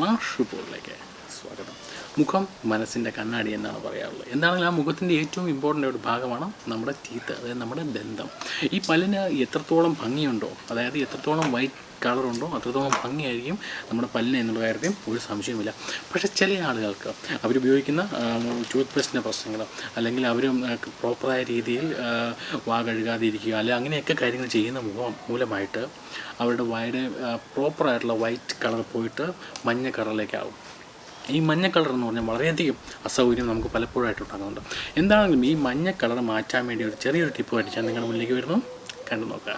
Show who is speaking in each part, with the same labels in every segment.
Speaker 1: আপনার সুপর লেগে സ്വാഗതം. മുഖം മനസ്സിന്റെ കണ്ണാടി എന്നാണ് പറയാറുള്ളത്. എന്താണെങ്കിലും ആ മുഖത്തിന്റെ ഏറ്റവും ഇമ്പോർട്ടന്റ് ഒരു ഭാഗമാണ് നമ്മുടെ ടീത്ത് അതായത് നമ്മുടെ ദന്തം ഈ പല്ലിന് എത്രത്തോളം ഭംഗിയുണ്ടോ അതായത് എത്രത്തോളം വൈറ്റ് കളറുണ്ടോ അത്രത്തോളം ഭംഗിയായിരിക്കും നമ്മുടെ പല്ലിന് എന്നുള്ള കാര്യത്തിൽ ഒരു സംശയമില്ല പക്ഷേ ചില ആളുകൾക്ക് അവരുപയോഗിക്കുന്ന ടൂത്ത് പേസ്റ്റിന്റെ പ്രശ്നങ്ങൾ അല്ലെങ്കിൽ അവർ പ്രോപ്പറായ രീതിയിൽ വാ കഴുകാതിരിക്കുക അല്ലെങ്കിൽ അങ്ങനെയൊക്കെ കാര്യങ്ങൾ ചെയ്യുന്ന മുഖം മൂലമായിട്ട് അവരുടെ വായുടെ പ്രോപ്പറായിട്ടുള്ള വൈറ്റ് കളർ പോയിട്ട് മഞ്ഞ കളറിലേക്കാവും ഈ മഞ്ഞ കളർ എന്ന് പറഞ്ഞാൽ വളരെയധികം അസൗകര്യം നമുക്ക് പലപ്പോഴായിട്ട് ഉണ്ടാകുന്നുണ്ട്. എന്താണെങ്കിലും ഈ മഞ്ഞ കളർ മാറ്റാൻ വേണ്ടി ഒരു ചെറിയൊരു ടിപ്പ് ആയിട്ട് ഞാൻ നിങ്ങളുടെ മുന്നിലേക്ക് വരുന്നു കണ്ടു നോക്കുക.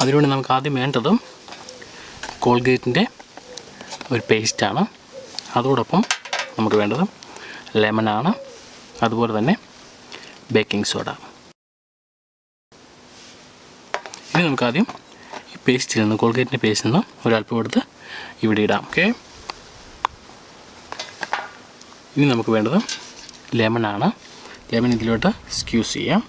Speaker 1: അതിനുവേണ്ടി നമുക്ക് ആദ്യം വേണ്ടത് കോൾഗേറ്റിന്റെ ഒരു പേസ്റ്റാണ്. അതോടൊപ്പം നമുക്ക് വേണ്ടത് ലെമണാണ് അതുപോലെ തന്നെ ബേക്കിംഗ് സോഡ. ഇനി നമുക്കാദ്യം പേസ്റ്റിൽ നിന്ന് കോൾഗേറ്റിന്റെ പേസ്റ്റിൽ നിന്ന് ഒരല്പം എടുത്ത് ഇവിടെ ഇടാം. ഓക്കെ ഇനി നമുക്ക് വേണ്ടത് ലെമണാണ്. ലെമൺ ഇതിലോട്ട് സ്ക്യൂസ് ചെയ്യാം.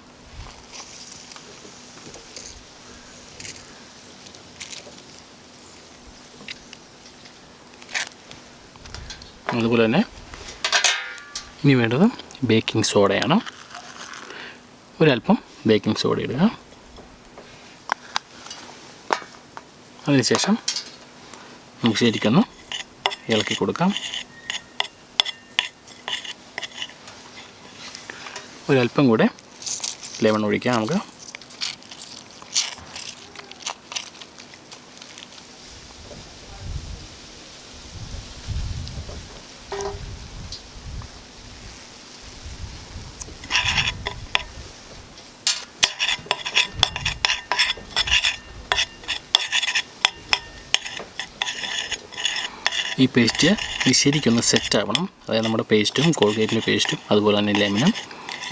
Speaker 1: അതുപോലെ തന്നെ ഇനി വേണ്ടത് ബേക്കിംഗ് സോഡയാണ് ഒരല്പം ബേക്കിംഗ് സോഡ ഇടുക. അതിനുശേഷം നമുക്ക് ശരിക്കൊന്ന് ഇളക്കി കൊടുക്കാം. ഒരല്പം കൂടെ ലെമൺ ഒഴിക്കാം നമുക്ക്. ഈ പേസ്റ്റ് ശരിക്കൊന്ന് സെറ്റ് ആവണം. അതായത് നമ്മുടെ പേസ്റ്റും കോൾഗേറ്റിന്റെ പേസ്റ്റും അതുപോലെ തന്നെ ലെമനും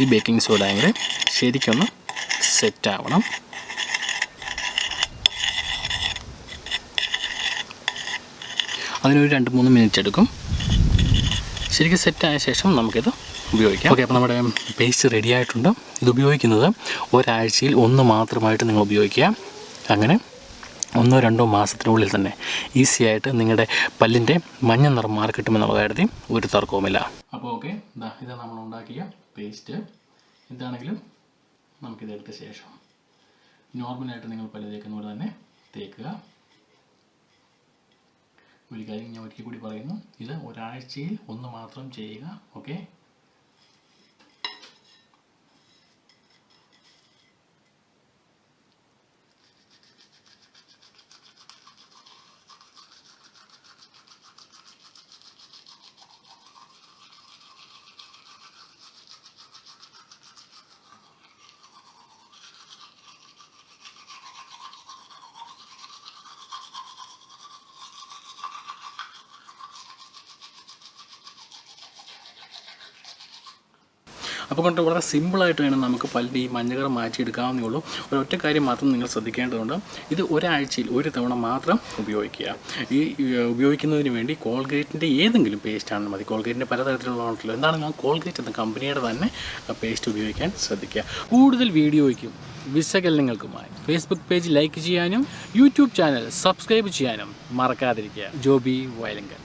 Speaker 1: ഈ ബേക്കിംഗ് സോഡയും കൂടെ ശരിക്കൊന്ന് സെറ്റാവണം അതിനൊരു രണ്ട് മൂന്ന് മിനിറ്റ് എടുക്കും. ശരിക്കും സെറ്റായ ശേഷം നമുക്കിത് ഉപയോഗിക്കാം. ഓക്കെ അപ്പോൾ നമ്മുടെ പേസ്റ്റ് റെഡി ആയിട്ടുണ്ട്. ഇത് ഉപയോഗിക്കുന്നത് ഒരാഴ്ചയിൽ ഒന്ന് മാത്രമായിട്ട് നിങ്ങൾ ഉപയോഗിക്കുക. അങ്ങനെ ഒന്നോ രണ്ടോ മാസത്തിനുള്ളിൽ തന്നെ ഈസി ആയിട്ട് നിങ്ങളുടെ പല്ലിന്റെ മഞ്ഞ നിറം മാറി കിട്ടുമെന്നുള്ള കാര്യത്തിൽ ഒരു തർക്കവുമില്ല. അപ്പോൾ ഓക്കെ ഇതാ ഇതാണ് നമ്മൾ ഉണ്ടാക്കിയ പേസ്റ്റ് എന്താണെങ്കിലും നമുക്കിതെടുത്ത ശേഷം നോർമലായിട്ട് നിങ്ങൾ പല്ല് തേക്കുന്ന പോലെ തന്നെ തേക്കുക. ഒരു കാര്യം ഞാൻ ഒരിക്കൽ കൂടി പറയുന്നു ഇത് ഒരാഴ്ചയിൽ ഒന്ന് മാത്രം ചെയ്യുക ഓക്കെ അപ്പോൾ കൊണ്ട് വളരെ സിമ്പിളായിട്ട് വേണം നമുക്ക് പല്ലിന്റെ ഈ മഞ്ഞകറ മാറ്റിയെടുക്കാവുന്നേ ഉള്ളൂ. ഒരൊറ്റ കാര്യം മാത്രം നിങ്ങൾ ശ്രദ്ധിക്കേണ്ടതുണ്ട്. ഇത് ഒരാഴ്ചയിൽ ഒരു തവണ മാത്രം ഉപയോഗിക്കുക. ഈ ഉപയോഗിക്കുന്നതിന് വേണ്ടി കോൾഗേറ്റിന്റെ ഏതെങ്കിലും പേസ്റ്റ് ആണ് മതി. കോൾഗേറ്റിന്റെ പലതരത്തിലുള്ളതാണല്ലോ എന്താണ് ഞാൻ കോൾഗേറ്റ് എന്ന കമ്പനിയുടെ തന്നെ പേസ്റ്റ് ഉപയോഗിക്കാൻ ശ്രദ്ധിക്കുക. കൂടുതൽ വീഡിയോയ്ക്കും വിശകലനങ്ങൾക്കുമായി ഫേസ്ബുക്ക് പേജ് ലൈക്ക് ചെയ്യാനും യൂട്യൂബ് ചാനൽ സബ്സ്ക്രൈബ് ചെയ്യാനും മറക്കാതിരിക്കുക. ജോബി വയലങ്കൽ